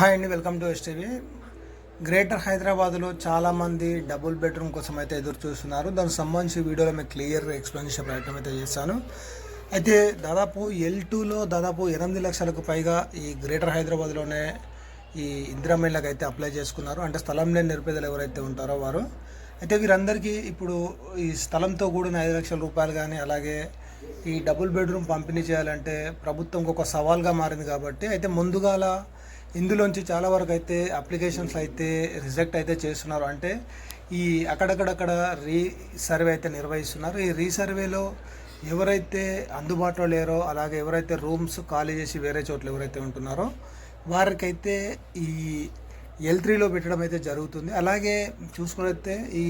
Hi అండి welcome to STV greater హైదరాబాద్లో చాలామంది డబుల్ బెడ్రూమ్ కోసం అయితే ఎదురు చూస్తున్నారు. దానికి సంబంధించి వీడియోలో మీకు క్లియర్ ఎక్స్ప్లెయిన్ చేసే ప్రయత్నం అయితే చేశాను అయితే దాదాపు ఎల్ టూలో దాదాపు ఎనిమిది లక్షలకు పైగా ఈ గ్రేటర్ హైదరాబాద్లోనే ఈ ఇందిరామేళ్ళకి అయితే అప్లై చేసుకున్నారు. అంటే స్థలం లేని నిరుపేదలు ఎవరైతే ఉంటారో వారు. అయితే వీరందరికీ ఇప్పుడు ఈ స్థలంతో కూడిన ఐదు లక్షల రూపాయలు కానీ అలాగే ఈ డబుల్ బెడ్రూమ్ పంపిణీ చేయాలంటే ప్రభుత్వం ఒక సవాల్గా మారింది కాబట్టి అయితే ముందుగాల ఇందులోంచి చాలా వరకు అయితే అప్లికేషన్స్ అయితే రిజెక్ట్ అయితే చేస్తున్నారు. అంటే ఈ అక్కడక్కడక్కడ రీ సర్వే అయితే నిర్వహిస్తున్నారు. ఈ రీసర్వేలో ఎవరైతే అందుబాటులో లేరో అలాగే ఎవరైతే రూమ్స్ ఖాళీ చేసి వేరే చోట్ల ఎవరైతే ఉంటున్నారో వారికైతే ఈ ఎల్ త్రీలో పెట్టడం అయితే జరుగుతుంది. అలాగే చూసుకున్నైతే ఈ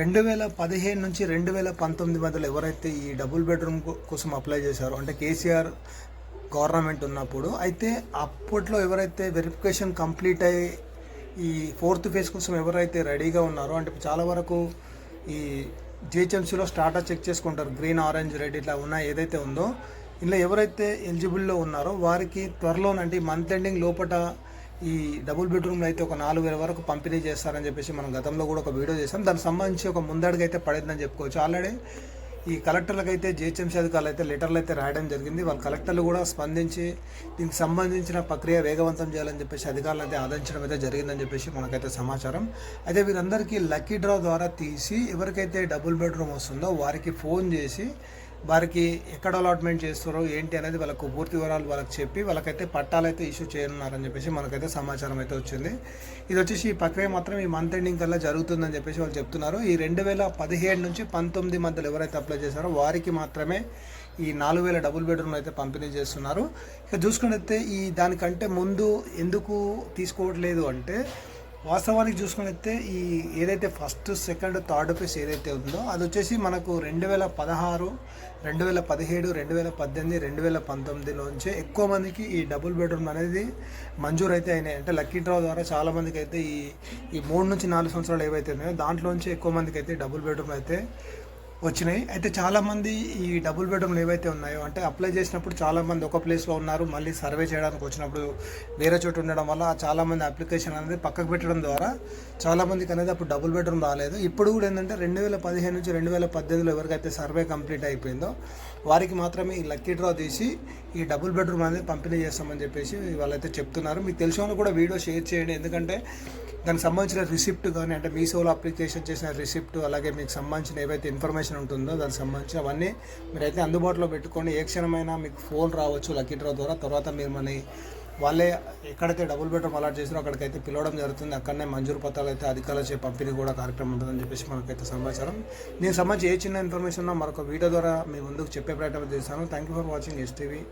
రెండు వేల పదిహేను నుంచి రెండు వేల పంతొమ్మిది మధ్యలో ఎవరైతే ఈ డబుల్ బెడ్రూమ్ కోసం అప్లై చేశారో అంటే కేసీఆర్ గవర్నమెంట్ ఉన్నప్పుడు అయితే అప్పట్లో ఎవరైతే వెరిఫికేషన్ కంప్లీట్ అయ్యి ఈ ఫోర్త్ ఫేజ్ కోసం ఎవరైతే రెడీగా ఉన్నారో అంటే చాలా వరకు ఈ జిహెచ్ఎంసీలో స్టార్టర్ చెక్ చేసుకుంటారు గ్రీన్ ఆరెంజ్ రెడ్ ఇట్లా ఉన్న ఏదైతే ఉందో ఇందులో ఎవరైతే ఎలిజిబుల్లో ఉన్నారో వారికి త్వరలో అంటే మంత్ ఎండింగ్ లోపల ఈ డబుల్ బెడ్రూమ్లో అయితే ఒక నాలుగు వేల వరకు పంపిణీ చేస్తారని చెప్పేసి మనం గతంలో కూడా ఒక వీడియో చేసాం దానికి సంబంధించి ఒక ముందడుగు అయితే పడిందని చెప్పుకోవచ్చు. ఆల్రెడీ ఈ కలెక్టర్లకు అయితే జిహెచ్ఎంసీ అధికారులు అయితే లెటర్లు అయితే రాయడం జరిగింది. వాళ్ళ కలెక్టర్లు కూడా స్పందించి దీనికి సంబంధించిన ప్రక్రియ వేగవంతం చేయాలని చెప్పేసి అధికారులు అయితే ఆదరించడం అయితే జరిగిందని చెప్పేసి మనకైతే సమాచారం. అయితే వీరందరికీ లక్కీ డ్రా ద్వారా తీసి ఎవరికైతే డబుల్ బెడ్రూమ్ వస్తుందో వారికి ఫోన్ చేసి వారికి ఎక్కడ అలాట్మెంట్ చేస్తారో ఏంటి అనేది వాళ్ళకు పూర్తి వివరాలు వాళ్ళకి చెప్పి వాళ్ళకైతే పట్టాలైతే ఇష్యూ చేయనున్నారని చెప్పేసి మనకైతే సమాచారం అయితే వచ్చింది. ఇది వచ్చేసి ఈ ప్రక్రియ మాత్రం ఈ మంత్ ఎండింగ్ కల్లా జరుగుతుందని చెప్పేసి వాళ్ళు చెప్తున్నారు. ఈ రెండు వేల పదిహేడు నుంచి పంతొమ్మిది మధ్యలో ఎవరైతే అప్లై చేశారో వారికి మాత్రమే ఈ నాలుగు వేల డబుల్ బెడ్రూమ్లు అయితే పంపిణీ చేస్తున్నారు. ఇక చూసుకున్నట్లయితే ఈ దానికంటే ముందు ఎందుకు తీసుకోవట్లేదు అంటే వాస్తవానికి చూసుకున్నైతే ఈ ఏదైతే ఫస్ట్ సెకండ్ థర్డ్ ఫేస్ ఏదైతే ఉందో అది వచ్చేసి మనకు రెండు వేల పదహారు రెండు వేల పదిహేడు రెండు వేల పద్దెనిమిది రెండు వేల పంతొమ్మిదిలోంచే ఎక్కువ మందికి ఈ డబుల్ బెడ్రూమ్ అనేది మంజూరు అయితే అయినాయి. అంటే లక్కీ డ్రా ద్వారా చాలా మందికి అయితే ఈ ఈ మూడు నుంచి నాలుగు సంవత్సరాలు ఏవైతే ఉన్నాయో దాంట్లోంచి ఎక్కువ మందికి అయితే డబుల్ బెడ్రూమ్ అయితే వచ్చినాయి. అయితే చాలామంది ఈ డబుల్ బెడ్రూమ్లు ఏవైతే ఉన్నాయో అంటే అప్లై చేసినప్పుడు చాలామంది ఒక ప్లేస్లో ఉన్నారు మళ్ళీ సర్వే చేయడానికి వచ్చినప్పుడు వేరే చోట ఉండడం వల్ల చాలామంది అప్లికేషన్ అనేది పక్కకు పెట్టడం ద్వారా చాలామందికి అనేది అప్పుడు డబుల్ బెడ్రూమ్ రాలేదు. ఇప్పుడు కూడా ఏంటంటే రెండు వేల పదిహేను నుంచి రెండు వేల పద్దెనిమిదిలో ఎవరికైతే సర్వే కంప్లీట్ అయిపోయిందో వారికి మాత్రమే ఈ లక్కీ డ్రా తీసి ఈ డబుల్ బెడ్రూమ్ అనేది పంపిణీ చేస్తామని చెప్పేసి వాళ్ళైతే చెప్తున్నారు. మీకు తెలిసిన కూడా వీడియో షేర్ చేయండి. ఎందుకంటే దానికి సంబంధించిన రిసిప్ట్ కానీ అంటే మీషోలో అప్లికేషన్ చేసిన రిసిప్ట్ అలాగే మీకు సంబంధించిన ఏవైతే ఇన్ఫర్మేషన్ ఉంటుందో దానికి సంబంధించి అవన్నీ మీరైతే అందుబాటులో పెట్టుకొని ఏ క్షణమైనా మీకు ఫోన్ రావచ్చు లక్కీ డ్రా ద్వారా తర్వాత మీరు మన వాళ్ళే ఎక్కడైతే డబుల్ బెడ్రూమ్ అలాట్ చేసినా అక్కడికైతే పిలవడం జరుగుతుంది. అక్కడనే మంజూరు పత్రాలు అయితే అధికారులు చే పంపిణీ కూడా కార్యక్రమం ఉంటుందని చెప్పేసి మనకైతే సమాచారం. దీనికి సంబంధించి ఏ చిన్న ఇన్ఫర్మేషన్ మరొక వీడియో ద్వారా మీ ముందుకు చెప్పే ప్రయత్నం చేశాను thank you for watching STV